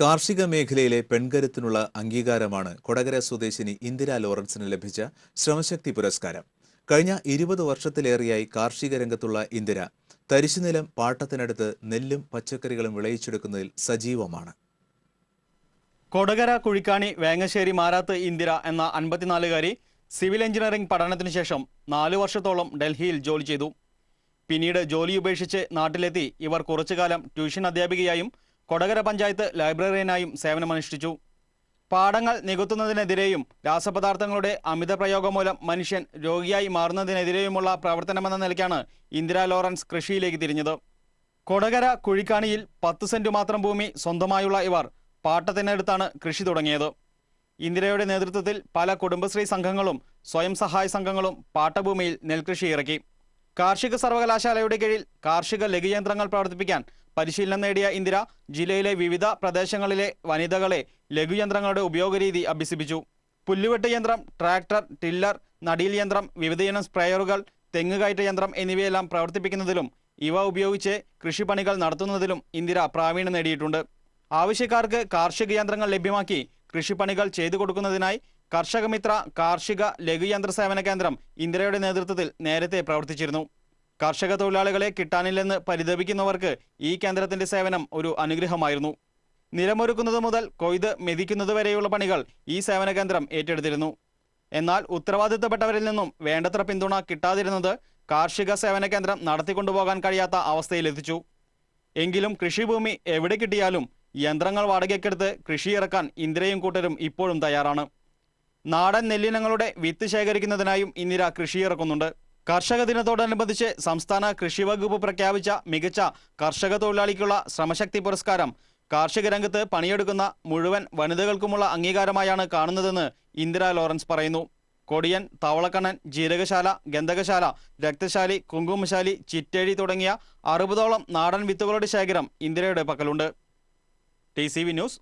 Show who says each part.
Speaker 1: കാർഷിക മേഖലയിലെ പെൺകരുത്തിനുള്ള അംഗീകാരമാണ് കൊടകര സ്വദേശിനി ഇന്ദിര ലോറൻസിന് ലഭിച്ച ശ്രമശക്തി പുരസ്കാരം. കഴിഞ്ഞ ഇരുപത് വർഷത്തിലേറെയായി കാർഷിക രംഗത്തുള്ള ഇന്ദിര തരിശുനിലം പാട്ടത്തിനടുത്ത് നെല്ലും പച്ചക്കറികളും വിളയിച്ചെടുക്കുന്നതിൽ സജീവമാണ്.
Speaker 2: കൊടകര കുഴിക്കാണി വേങ്ങശ്ശേരി മാരാത്ത് ഇന്ദിര എന്ന അൻപത്തിനാലുകാരി സിവിൽ എഞ്ചിനീയറിംഗ് പഠനത്തിനു ശേഷം നാലു വർഷത്തോളം ഡൽഹിയിൽ ജോലി ചെയ്തു. പിന്നീട് ജോലി ഉപേക്ഷിച്ച് നാട്ടിലെത്തി ഇവർ കുറച്ചുകാലം ട്യൂഷൻ അധ്യാപികയായും കൊടകര പഞ്ചായത്ത് ലൈബ്രറിയനായും സേവനമനുഷ്ഠിച്ചു. പാടങ്ങൾ നികത്തുന്നതിനെതിരെയും രാസപദാർത്ഥങ്ങളുടെ അമിത പ്രയോഗം മൂലം മനുഷ്യൻ രോഗിയായി മാറുന്നതിനെതിരെയുമുള്ള പ്രവർത്തനമെന്ന നിലയ്ക്കാണ് ഇന്ദിരാ ലോറൻസ് കൃഷിയിലേക്ക് തിരിഞ്ഞത്. കൊടകര കുഴിക്കാണിയിൽ പത്ത് സെന്റ് മാത്രം ഭൂമി സ്വന്തമായുള്ള ഇവർ പാട്ടത്തിനടുത്താണ് കൃഷി തുടങ്ങിയത്. ഇന്ദിരയുടെ നേതൃത്വത്തിൽ പല കുടുംബശ്രീ സംഘങ്ങളും സ്വയം സഹായ സംഘങ്ങളും പാട്ടഭൂമിയിൽ നെൽകൃഷി ഇറക്കി. കാർഷിക സർവകലാശാലയുടെ കീഴിൽ കാർഷിക ലഘുയന്ത്രങ്ങൾ പ്രവർത്തിപ്പിക്കാൻ പരിശീലനം നേടിയ ഇന്ദിര ജില്ലയിലെ വിവിധ പ്രദേശങ്ങളിലെ വനിതകളെ ലഘുയന്ത്രങ്ങളുടെ ഉപയോഗരീതി അഭ്യസിപ്പിച്ചു. പുല്ലുവെട്ട് യന്ത്രം ട്രാക്ടർ ടില്ലർ നടീൽ യന്ത്രം വിവിധയിനം സ്പ്രേയറുകൾ തെങ്ങുകയറ്റ യന്ത്രം എന്നിവയെല്ലാം പ്രവർത്തിപ്പിക്കുന്നതിലും ഇവ ഉപയോഗിച്ച് കൃഷിപ്പണികൾ നടത്തുന്നതിലും ഇന്ദിര പ്രാവീണ്യം നേടിയിട്ടുണ്ട്. ആവശ്യക്കാർക്ക് കാർഷിക യന്ത്രങ്ങൾ ലഭ്യമാക്കി കൃഷിപ്പണികൾ ചെയ്തു കൊടുക്കുന്നതിനായി കർഷകമിത്ര കാർഷിക ലഘുയന്ത്ര സേവന കേന്ദ്രം ഇന്ദിരയുടെ നേതൃത്വത്തിൽ നേരത്തെ പ്രവർത്തിച്ചിരുന്നു. കർഷക തൊഴിലാളികളെ കിട്ടാനില്ലെന്ന് പരിതപിക്കുന്നവർക്ക് ഈ കേന്ദ്രത്തിന്റെ സേവനം ഒരു അനുഗ്രഹമായിരുന്നു. നിലമൊരുക്കുന്നത് മുതൽ കൊയ്ത് മെതിക്കുന്നത് വരെയുള്ള പണികൾ ഈ സേവന കേന്ദ്രം ഏറ്റെടുത്തിരുന്നു. എന്നാൽ ഉത്തരവാദിത്തപ്പെട്ടവരിൽ നിന്നും വേണ്ടത്ര പിന്തുണ കിട്ടാതിരുന്നത് കാർഷിക സേവന കേന്ദ്രം നടത്തിക്കൊണ്ടുപോകാൻ കഴിയാത്ത അവസ്ഥയിലെത്തിച്ചു. എങ്കിലും കൃഷിഭൂമി എവിടെ കിട്ടിയാലും യന്ത്രങ്ങൾ വാടകയ്ക്കെടുത്ത് കൃഷി ഇറക്കാൻ ഇന്ദിരയും കൂട്ടരും ഇപ്പോഴും തയ്യാറാണ്. നാടൻ നെല്ലിനങ്ങളുടെ വിത്ത് ശേഖരിക്കുന്നതിനായും ഇന്ദിര കൃഷി ഇറക്കുന്നുണ്ട്. കർഷക ദിനത്തോടനുബന്ധിച്ച് സംസ്ഥാന കൃഷി വകുപ്പ് പ്രഖ്യാപിച്ച മികച്ച കർഷക തൊഴിലാളിക്കുള്ള ശ്രമശക്തി പുരസ്കാരം. കാർഷിക രംഗത്ത് പണിയെടുക്കുന്ന മുഴുവൻ വനിതകൾക്കുമുള്ള അംഗീകാരമായാണ് കാണുന്നതെന്ന് ഇന്ദിര ലോറൻസ് പറയുന്നു. കൊടിയൻ തവളക്കണ്ണൻ ജീരകശാല ഗന്ധകശാല രക്തശാലി കുങ്കുമശാലി ചിറ്റേഴി തുടങ്ങിയ അറുപതോളം നാടൻ വിത്തുകളുടെ ശേഖരം ഇന്ദിരയുടെ പക്കലുണ്ട്. T news